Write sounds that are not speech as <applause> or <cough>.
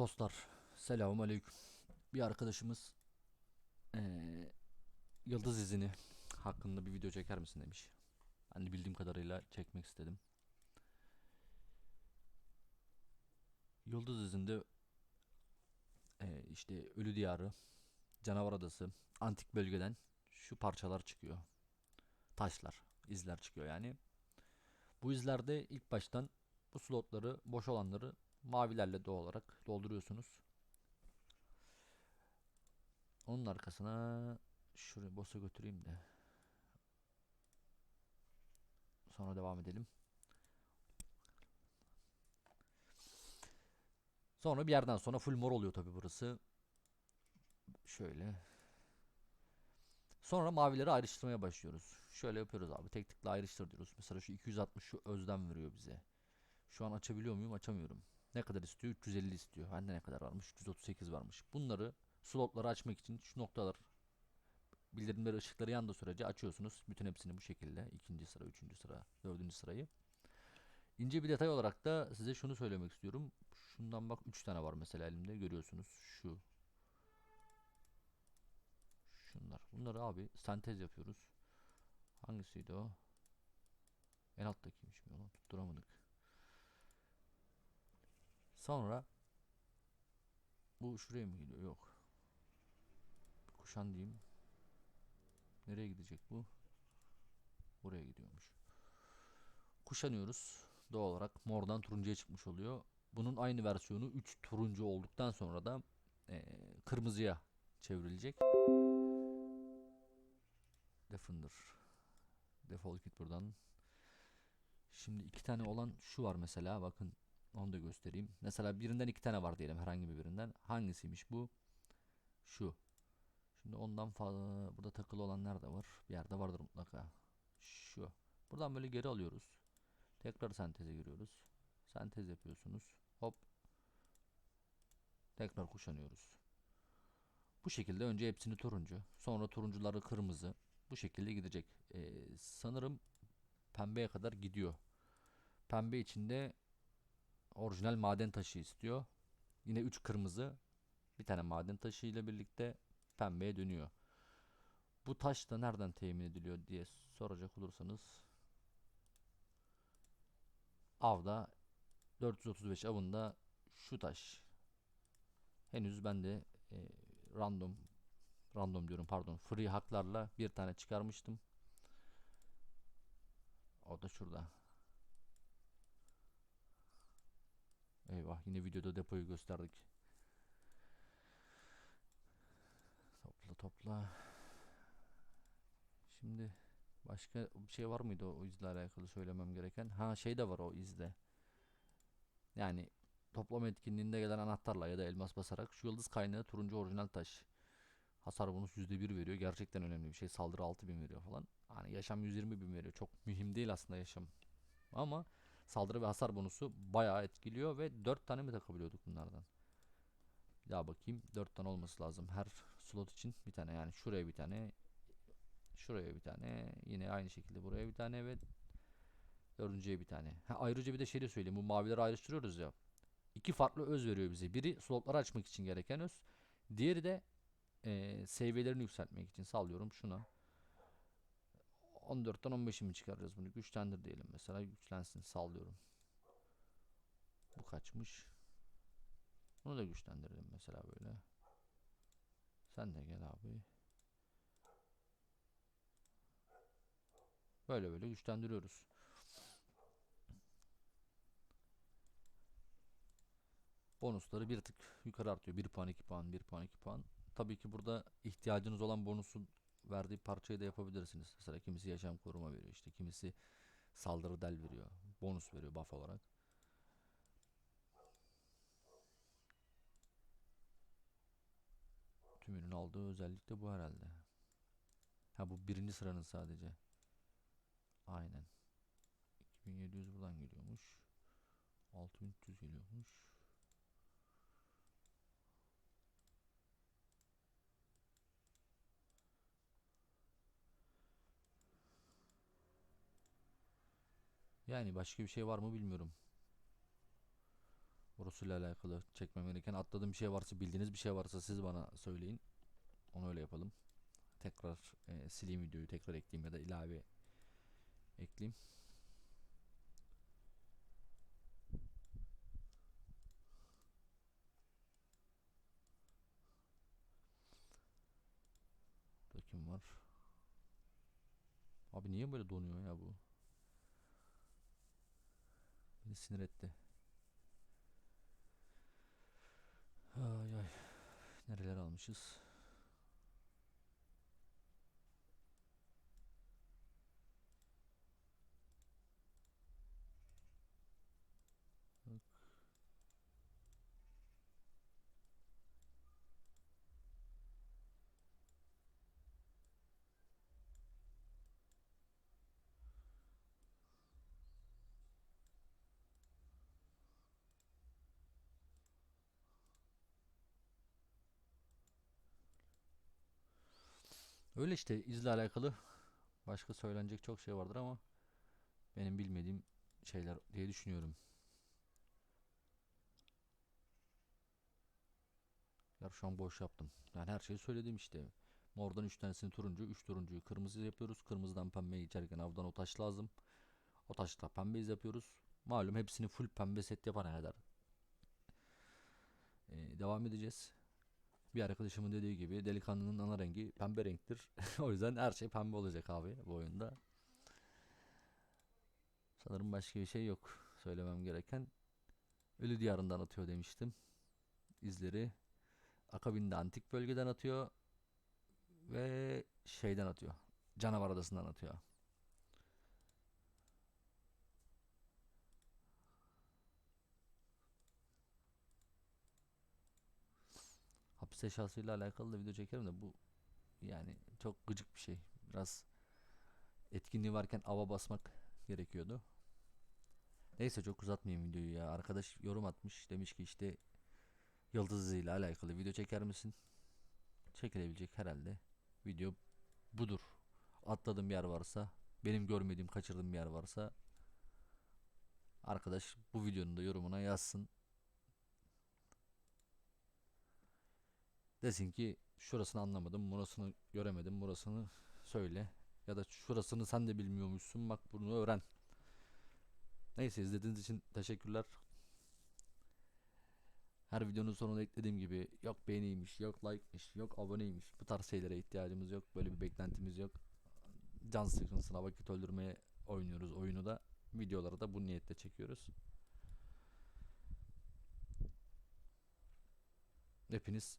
Dostlar, selamun aleyküm. Bir arkadaşımız eee, Yıldız izini hakkında bir video çeker misin demiş. Ben de bildiğim kadarıyla çekmek istedim. Yıldız izinde eee, işte Ölü Diyarı, Canavar Adası, antik bölgeden şu parçalar çıkıyor. Taşlar, izler çıkıyor yani. Bu izlerde ilk baştan bu slotları, boş olanları mavilerle doğal olarak dolduruyorsunuz. Onun arkasına şuraya boss'a götüreyim de. Sonra devam edelim. Sonra bir yerden sonra full mor oluyor tabi burası. Şöyle. Sonra mavileri ayrıştırmaya başlıyoruz. Şöyle yapıyoruz abi. Tek tıkla ayrıştır diyoruz. Mesela şu 260 şu özlem veriyor bize. Şu an açabiliyor muyum? Açamıyorum. Ne kadar istiyor? 350 istiyor. Bende ne kadar varmış? 338 varmış. Bunları slotları açmak için şu noktalar bildirimleri ışıkları yandığı sürece açıyorsunuz. Bütün hepsini bu şekilde. ikinci sıra, üçüncü sıra, dördüncü sırayı. İnce bir detay olarak da size şunu söylemek istiyorum. Şundan bak 3 tane var mesela elimde görüyorsunuz. Şu. Şunlar. Bunları abi sentez yapıyoruz. Hangisiydi o? En alttakiymiş mi? Tutturamadık. Sonra bu şuraya mı gidiyor? Yok. Kuşan diyeyim. Nereye gidecek bu? Buraya gidiyormuş. Kuşanıyoruz. Doğal olarak mordan turuncuya çıkmış oluyor. Bunun aynı versiyonu 3 turuncu olduktan sonra da eee, kırmızıya çevrilecek. Defender. Defol git buradan. Şimdi iki tane olan şu var mesela. Bakın göstereyim. Mesela birinden iki tane var diyelim herhangi bir birinden. Hangisiymiş bu? Şu. Şimdi ondan fazla burada takılı olan nerede var? Bir yerde vardır mutlaka. Şu. Buradan böyle geri alıyoruz. Tekrar senteze giriyoruz. Sentez yapıyorsunuz. Hop. Tekrar kuşanıyoruz. Bu şekilde önce hepsini turuncu, sonra turuncuları kırmızı. Bu şekilde gidecek. Ee, sanırım pembeye kadar gidiyor. Pembe içinde orijinal maden taşı istiyor. Yine 3 kırmızı, bir tane maden taşı ile birlikte pembeye dönüyor. Bu taş da nereden temin ediliyor diye soracak olursanız avda 435 avında şu taş henüz ben de e, random random diyorum pardon free haklarla bir tane çıkarmıştım. O da şurada. Eyvah yine videoda depoyu gösterdik. Topla topla. Şimdi başka bir şey var mıydı o, izle alakalı söylemem gereken? Ha şey de var o izde. Yani toplama etkinliğinde gelen anahtarla ya da elmas basarak şu yıldız kaynağı turuncu orijinal taş. Hasar bonus %1 veriyor. Gerçekten önemli bir şey. Saldırı 6000 veriyor falan. Hani yaşam 120 bin veriyor. Çok mühim değil aslında yaşam. Ama saldırı ve hasar bonusu bayağı etkiliyor ve 4 tane mi takabiliyorduk bunlardan? Daha bakayım. 4 tane olması lazım. Her slot için bir tane. Yani şuraya bir tane. Şuraya bir tane. Yine aynı şekilde buraya bir tane ve dördüncüye bir tane. Ha, ayrıca bir de şey de söyleyeyim. Bu mavileri ayrıştırıyoruz ya. İki farklı öz veriyor bize. Biri slotları açmak için gereken öz. Diğeri de e, seviyelerini yükseltmek için sallıyorum şuna. 14'ten 15'i mi çıkaracağız bunu? Güçlendir diyelim mesela. Güçlensin sallıyorum. Bu kaçmış? Bunu da güçlendirelim mesela böyle. Sen de gel abi. Böyle böyle güçlendiriyoruz. Bonusları bir tık yukarı artıyor. 1 puan, 2 puan, 1 puan, 2 puan. Tabii ki burada ihtiyacınız olan bonusun verdiği parçayı da yapabilirsiniz. Mesela kimisi yaşam koruma veriyor işte kimisi saldırı del veriyor. Bonus veriyor buff olarak. Tümünün aldığı özellik de bu herhalde. Ha bu birinci sıranın sadece. Aynen. 2700 buradan geliyormuş. 6300 geliyormuş. Yani başka bir şey var mı bilmiyorum. Orasıyla alakalı çekmem gereken atladığım bir şey varsa bildiğiniz bir şey varsa siz bana söyleyin. Onu öyle yapalım. Tekrar e, sileyim videoyu tekrar ekleyeyim ya da ilave ekleyeyim. Burada kim var? Abi niye böyle donuyor ya bu? Beni sinir etti. Ay ay. Nereler almışız? Öyle işte izle alakalı başka söylenecek çok şey vardır ama benim bilmediğim şeyler diye düşünüyorum. Ya şu an boş yaptım. Yani her şeyi söyledim işte. Mordan 3 tanesini turuncu, 3 turuncuyu kırmızı yapıyoruz. Kırmızıdan pembeye geçerken avdan o taş lazım. O taşla pembeyiz yapıyoruz. Malum hepsini full pembe set yapana kadar. Ee, devam edeceğiz. Bir arkadaşımın dediği gibi delikanlının ana rengi pembe renktir. <laughs> o yüzden her şey pembe olacak abi bu oyunda. Sanırım başka bir şey yok söylemem gereken. Ölü diyarından atıyor demiştim. İzleri. Akabinde antik bölgeden atıyor. Ve şeyden atıyor. Canavar adasından atıyor. Eşyasıyla alakalı da video çekerim de bu yani çok gıcık bir şey. Biraz etkinliği varken ava basmak gerekiyordu. Neyse çok uzatmayayım videoyu ya. Arkadaş yorum atmış. Demiş ki işte Yıldız ile alakalı video çeker misin? Çekilebilecek herhalde. Video budur. Atladığım yer varsa, benim görmediğim, kaçırdığım bir yer varsa arkadaş bu videonun da yorumuna yazsın. Desin ki şurasını anlamadım, burasını göremedim, burasını söyle. Ya da şurasını sen de bilmiyormuşsun, bak bunu öğren. Neyse izlediğiniz için teşekkürler. Her videonun sonuna eklediğim gibi yok beğeniymiş, yok like'mış, yok aboneymiş. Bu tarz şeylere ihtiyacımız yok. Böyle bir beklentimiz yok. Can sıkıntısına vakit öldürmeye oynuyoruz oyunu da. Videoları da bu niyetle çekiyoruz. Hepiniz